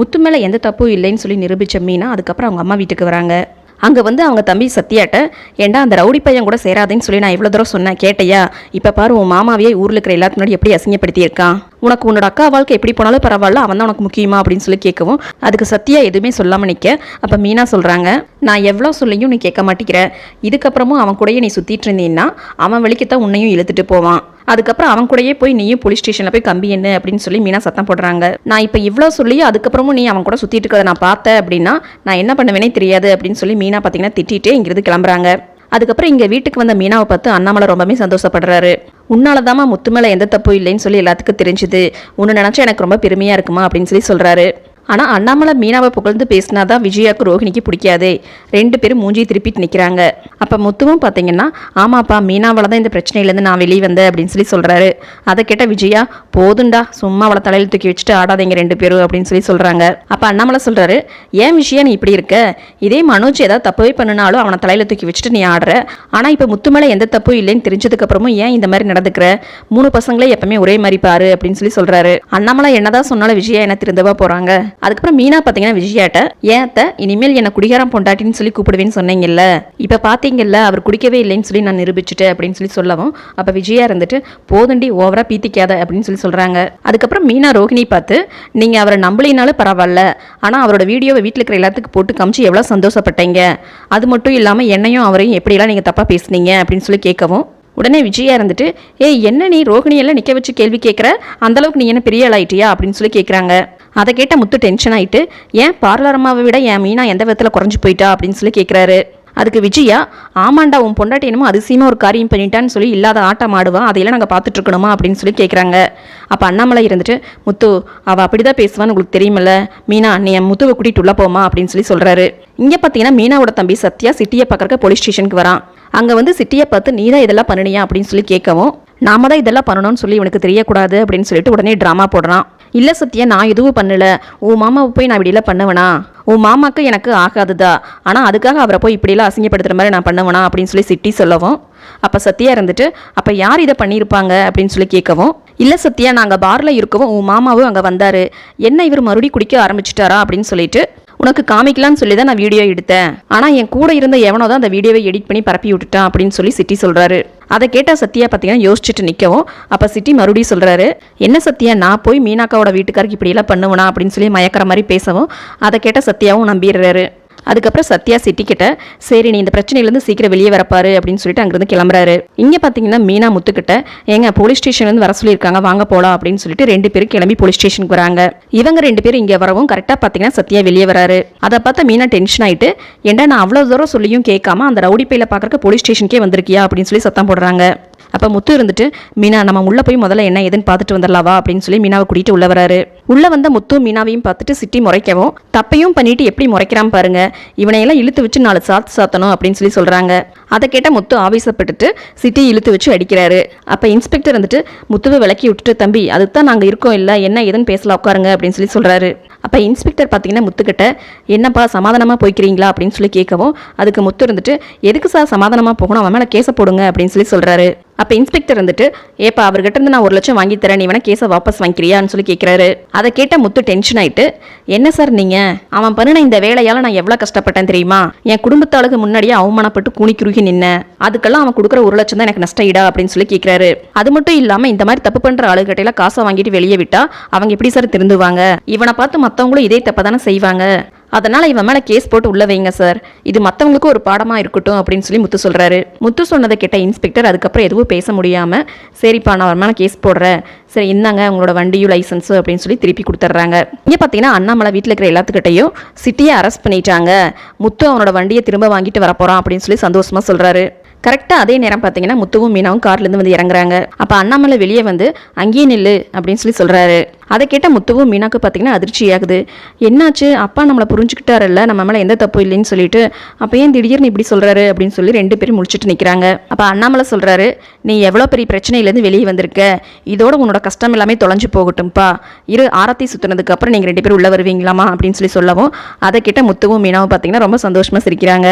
முத்து மேலே எந்த தப்பும் இல்லைன்னு சொல்லி நிரூபித்த மீனா அதுக்கப்புறம் அவங்க அம்மா வீட்டுக்கு வராங்க. அங்கே வந்து அவங்க தம்பி சத்யாட்ட ஏண்டா அந்த ரவுடி பையன் கூட சேராதேன்னு சொல்லி நான் இவ்வளோ தூரம் சொன்னேன் கேட்டையா? இப்போ பாரு உன் மாமாவையே ஊரில் இருக்கிற எல்லாத்துக்கு முன்னாடி எப்படி அசிங்கப்படுத்தியிருக்கான்? உனக்கு உன்னோட அக்கா வாழ்க்கை எப்படி போனாலும் பரவாயில்ல அவன் தான் உனக்கு முக்கியமா அப்படின்னு சொல்லி கேட்கவும் அதுக்கு சத்தியா எதுவுமே சொல்லாமல் நிற்க அப்போ மீனா சொல்கிறாங்க நான் எவ்வளோ சொல்லியும் நீ கேட்க மாட்டேங்கிற. இதுக்கப்புறமும் அவன் கூடயே நீ சுற்றிட்டு இருந்தீங்கன்னா அவன் வழிக்குத்தான் உன்னையும் இழுத்துட்டு போவான். அதுக்கப்புறம் அவன் கூடயே போய் நீயும் போலீஸ் ஸ்டேஷனில் போய் கம்பி என்ன அப்படின்னு சொல்லி மீனா சத்தம் போடுறாங்க. நான் இப்போ இவ்வளோ சொல்லி அதுக்கப்புறமும் நீ அவன் கூட சுற்றிட்டு இருக்கிறத நான் பார்த்தேன் அப்படின்னா நான் என்ன பண்ணுவேனே தெரியாது அப்படின்னு சொல்லி மீனா பார்த்தீங்கன்னா திட்டிட்டு இங்கிருந்து கிளம்புறாங்க. அதுக்கப்புறம் இங்கே வீட்டுக்கு வந்த மீனாவை பார்த்து அண்ணாமலை ரொம்பவே சந்தோஷப்படுறாரு. உன்னாலதாம்மா முத்து மேலே எந்த தப்பும் இல்லைன்னு சொல்லி எல்லாத்துக்கும் தெரிஞ்சுது. உன்னை நினச்சா எனக்கு ரொம்ப பெருமையாக இருக்குமா? அப்படின்னு சொல்லி சொல்கிறாரு ஆனால் அண்ணாமலை மீனாவை புகழ்ந்து பேசினாதான் விஜயாவுக்கு ரோஹிணிக்கு பிடிக்காதே. ரெண்டு பேரும் மூஞ்சி திருப்பிட்டு நிற்கிறாங்க அப்போ முத்துவும் பார்த்தீங்கன்னா ஆமாப்பா மீனாவால் தான் இந்த பிரச்சனையிலேருந்து நான் வெளியே வந்தேன் அப்படின்னு சொல்லி சொல்கிறாரு அதை கேட்ட விஜயா போதுண்டா சும்மா அவளை தலையில் தூக்கி வச்சுட்டு ஆடாதீங்க ரெண்டு பேரும் அப்படின்னு சொல்லி சொல்கிறாங்க அப்போ அண்ணாமலை சொல்கிறாரு ஏன் விஷயம் நீ இப்படி இருக்க? இதே மனோஜ் ஏதாவது தப்பவே பண்ணினாலும் அவனை தலையில் தூக்கி வச்சுட்டு நீ ஆடுற. ஆனால் இப்போ முத்து மேலே எந்த தப்பும் இல்லைன்னு தெரிஞ்சதுக்கப்புறமும் ஏன் இந்த மாதிரி நடந்துக்கிற? மூணு பசங்களே எப்பவுமே ஒரே மாதிரி பாரு அப்படின்னு சொல்லி சொல்கிறாரு அண்ணாமலை என்னதான் சொன்னாலும் விஜயா என்ன திருந்தவா போகிறாங்க அதுக்கப்புறம் மீனா பார்த்தீங்கன்னா விஜயாட்ட ஏன் அத்தை இனிமேல் என்னை குடிகாரம் பொண்டாட்டின்னு சொல்லி கூப்பிடுவேன்னு சொன்னீங்கல்ல. இப்போ பார்த்தீங்கல்ல அவர் குடிக்கவே இல்லைன்னு சொல்லி நான் நிரூபிச்சுட்டேன் அப்படின்னு சொல்லி சொல்லவும் அப்போ விஜயா இருந்துட்டு போதண்டி ஓவரா பீத்திக்காத அப்படின்னு சொல்லி சொல்கிறாங்க அதுக்கப்புறம் மீனா ரோஹிணி பார்த்து நீங்கள் அவரை நம்பலினாலும் பரவாயில்ல. ஆனால் அவரோட வீடியோவை வீட்டில் இருக்கிற எல்லாத்துக்கு போட்டு காமிச்சு எவ்வளோ சந்தோஷப்பட்டீங்க. அது மட்டும் இல்லாமல் என்னையும் அவரையும் எப்படியெல்லாம் நீங்கள் தப்பாக பேசுனீங்க? அப்படின்னு சொல்லி கேட்கவும் உடனே விஜயா இருந்துட்டு ஏய் என்ன நீ ரோஹிணியெல்லாம் நிற்க வச்சு கேள்வி கேட்குற? அந்தளவுக்கு நீ என்ன பெரிய ஆளாயிட்டியா? அப்படின்னு சொல்லி கேட்குறாங்க. அதை கேட்ட முத்து டென்ஷன் ஆயிட்டு ஏன் பார்லர் அம்மாவை விட என் மீனா எந்த விதத்தில் குறைஞ்சி போயிட்டா? அப்படின்னு சொல்லி கேட்குறாரு. அதுக்கு விஜயா ஆமாண்டா உன் பொண்டாட்டி என்னமோ அதிசயமாக ஒரு காரியம் பண்ணிட்டான்னு சொல்லி இல்லாத ஆட்டம் ஆடுவான் அதையெல்லாம் நாங்கள் பார்த்துட்ருக்கணுமா அப்படின்னு சொல்லி கேட்குறாங்க அப்போ அண்ணாமலை இருந்துட்டு முத்து அவள் அப்படி தான் பேசுவான்னு உங்களுக்கு தெரியுமில்ல. மீனா நீ என் முத்துவை கூட்டிட்டு உள்ள போமா அப்படின்னு சொல்லி சொல்கிறாரு இங்கே பார்த்தீங்கன்னா மீனாவோட தம்பி சத்யா சிட்டியை பார்க்குறக்க போலீஸ் ஸ்டேஷனுக்கு வரான். அங்கே வந்து சிட்டியை பார்த்து நீ தான் இதெல்லாம் பண்ணினியா? அப்படின்னு சொல்லி கேட்கவும் நாம தான் இதெல்லாம் பண்ணணும்னு சொல்லி இவனுக்கு தெரியக்கூடாது அப்படின்னு சொல்லிட்டு உடனே ட்ராமா போடுறான். இல்லை சத்யா நான் எதுவும் பண்ணலை. உன் மாமாவை போய் நான் இப்படிலாம் பண்ணுவேனா? உன் மாமாக்கு எனக்கு ஆகாதுதா? ஆனால் அதுக்காக அவரை போய் இப்படிலாம் அசிங்கப்படுத்துகிற மாதிரி நான் பண்ணுவேனா? அப்படின்னு சொல்லி சிட்டி சொல்லவும். அப்போ சத்யா இருந்துட்டு அப்போ யார் இதை பண்ணியிருப்பாங்க? அப்படின்னு சொல்லி கேட்கவும். இல்லை சத்யா நாங்கள் பாரில் இருக்கவும் உன் மாமாவும் அங்கே வந்தார். என்ன இவர் மறுபடியும் குடிக்க ஆரம்பிச்சிட்டாரா? அப்படின்னு சொல்லிட்டு உனக்கு காமிக்கலாம்னு சொல்லி தான் நான் வீடியோ எடுத்தேன். ஆனால் என் கூட இருந்த எவனோ தான் அந்த வீடியோவை எடிட் பண்ணி பரப்பி விட்டுட்டான் அப்படின்னு சொல்லி சிட்டி சொல்கிறாரு அதை கேட்டால் சத்யா பார்த்தீங்கன்னா யோசிச்சுட்டு நிற்கவும் அப்போ சிட்டி மறுபடியும் சொல்கிறாரு என்ன சத்யா நான் போய் மீனாக்காவோட வீட்டுக்காருக்கு இப்படியெல்லாம் பண்ணுவேனா? அப்படின்னு சொல்லி மயக்கிற மாதிரி பேசவும். அதை கேட்ட சத்யாவும் நம்பிடுறாரு. அதுக்கப்புறம் சத்யா சிட்டிக்கிட்ட சரி நீ இந்த பிரச்சனையிலேருந்து சீக்கிரம் வெளியே வரப்பாரு அப்படின்னு சொல்லிட்டு அங்கேருந்து கிளம்புறாரு. இங்கே பார்த்தீங்கன்னா மீனா முத்துக்கிட்ட ஏங்க போலீஸ் ஸ்டேஷன்லேருந்து வர சொல்லியிருக்காங்க வாங்க போகலாம் அப்படின்னு சொல்லிட்டு ரெண்டு பேரும் கிளம்பி போலீஸ் ஸ்டேஷனுக்கு வராங்க. இவங்க ரெண்டு பேரும் இங்கே வரவும் கரெக்டாக பார்த்தீங்கன்னா சத்யா வெளியே வராரு. அதை பார்த்தா மீனா டென்ஷன் ஆகிட்டு ஏன்டா நான் அவ்வளோ தூரம் சொல்லியும் கேட்காம அந்த ரவுடி பையில பார்க்குறக்கு போலீஸ் ஸ்டேஷனுக்கே வந்திருக்கியா? அப்படின்னு சொல்லி சத்தம் போடுறாங்க. அப்போ முத்து இருந்துட்டு மீனா நம்ம உள்ளே போய் முதல்ல என்ன ஏதுன்னு பார்த்துட்டு வந்துடலாவா? அப்படின்னு சொல்லி மீனாவை கூட்டிகிட்டு உள்ளே வராரு. உள்ளே வந்த முத்து மீனாவையும் பார்த்துட்டு சிட்டி முறைக்கவும். தப்பையும் பண்ணிட்டு எப்படி முறைக்கிறான் பாருங்க. இவனையெல்லாம் இழுத்து வச்சு நாலு சாத்து சாத்தணும் அப்படின்னு சொல்லி சொல்கிறாங்க அதை கேட்ட முத்து ஆவேசப்பட்டுட்டு சிட்டி இழுத்து வச்சு அடிக்கிறாரு. அப்போ இன்ஸ்பெக்டர் வந்துட்டு முத்துவை விலக்கி விட்டுட்டு தம்பி அதுக்கு தான் நாங்கள் இருக்கோம் இல்லை என்ன ஏதுன்னு பேசலாம் உட்காருங்க அப்படின்னு சொல்லி சொல்கிறாரு அப்போ இன்ஸ்பெக்டர் பார்த்தீங்கன்னா முத்துக்கிட்ட என்னப்பா சமாதானமாக போய்க்கிறீங்களா? அப்படின்னு சொல்லி கேட்கவும் அதுக்கு முத்து இருந்துட்டு எதுக்கு சார் சமாதானமாக போகணும்? அவன் மேலே கேஸை போடுங்க அப்படின்னு சொல்லி சொல்கிறாரு அப்போ இன்ஸ்பெக்டர் வந்துட்டு ஏப்பா அவர்கிட்ட இருந்து நான் ஒரு லட்சம் வாங்கி தரேன். நீ வேணா கேஸை வாபஸ் வாங்கிக்கிறியான்னு சொல்லி கேட்குறாரு அதை கேட்ட முத்து டென்ஷன் ஆயிட்டு என்ன சார் நீங்கள் அவன் பண்ணின இந்த வேலையால் நான் எவ்வளோ கஷ்டப்பட்டேன் தெரியுமா? என் குடும்பத்தாளுக்கு முன்னாடியே அவமானப்பட்டு கூனி குறுகி நின்னேன் அதுக்கெல்லாம் அவன் கொடுக்குற ஒரு லட்சம் தான் எனக்கு நஷ்ட ஈடா அப்படின்னு சொல்லி கேட்குறாரு அது மட்டும் இல்லாமல் இந்த மாதிரி தப்பு பண்ணுற ஆளுகிட்டையெல்லாம் காசை வாங்கிட்டு வெளியே விட்டா அவங்க எப்படி சார் திருந்துவாங்க? இவனை பார்த்து மற்றவங்களும் இதே தப்பை தானே செய்வாங்க? அதனால் இவன் மேலே கேஸ் போட்டு உள்ள வைங்க சார் இது மற்றவங்களுக்கும் ஒரு பாடமாக இருக்கட்டும் அப்படின்னு சொல்லி முத்து சொல்கிறாரு முத்து சொன்னதை கேட்ட இன்ஸ்பெக்டர் அதுக்கப்புறம் எதுவும் பேச முடியாமல் சரிப்பா நான் அவன் மேலே கேஸ் போடுறேன். சரி இந்தாங்க உங்களோட வண்டியும் லைசன்ஸு அப்படின்னு சொல்லி திருப்பி கொடுத்துட்றாங்க. இங்கே பார்த்தீங்கன்னா அண்ணாமலை வீட்டில் இருக்கிற எல்லாத்துக்கிட்டையும் சிட்டியை அரெஸ்ட் பண்ணிட்டாங்க. முத்து அவனோட வண்டியை திரும்ப வாங்கிட்டு வரப்போகிறான் அப்படின்னு சொல்லி சந்தோஷமாக சொல்கிறாரு கரெக்டாக அதே நேரம் பார்த்தீங்கன்னா முத்துவும் மீனாவும் கார்லேருந்து வந்து இறங்குறாங்க. அப்போ அண்ணாமலை வெளியே வந்து அங்கேயே நில்லு அப்படின்னு சொல்லி சொல்கிறாரு அதை கேட்ட முத்துவும் மீனாக்கு பார்த்தீங்கன்னா அதிர்ச்சியாகுது என்னாச்சு? அப்பா நம்மளை புரிஞ்சுக்கிட்டாரல்ல நம்ம மேலே எந்த தப்பு இல்லைன்னு சொல்லிட்டு. அப்போ ஏன் திடீர்னு இப்படி சொல்கிறாரு அப்படின்னு சொல்லி ரெண்டு பேரும் முடிச்சுட்டு நிற்கிறாங்க அப்போ அண்ணாமலை சொல்கிறாரு நீ எவ்வளோ பெரிய பிரச்சனையிலேருந்து வெளியே வந்திருக்க? இதோட உன்னோட கஷ்டம் எல்லாமே தொலைஞ்சு போகட்டும்ப்பா. இரு ஆரத்தி சுற்றுனதுக்கு அப்புறம் நீங்கள் ரெண்டு பேரும் உள்ளே வருவீங்களாமா அப்படின்னு சொல்லி சொல்லவும் அதை கேட்ட முத்துவும் மீனாவும் பார்த்தீங்கன்னா ரொம்ப சந்தோஷமாக சிரிக்கிறாங்க.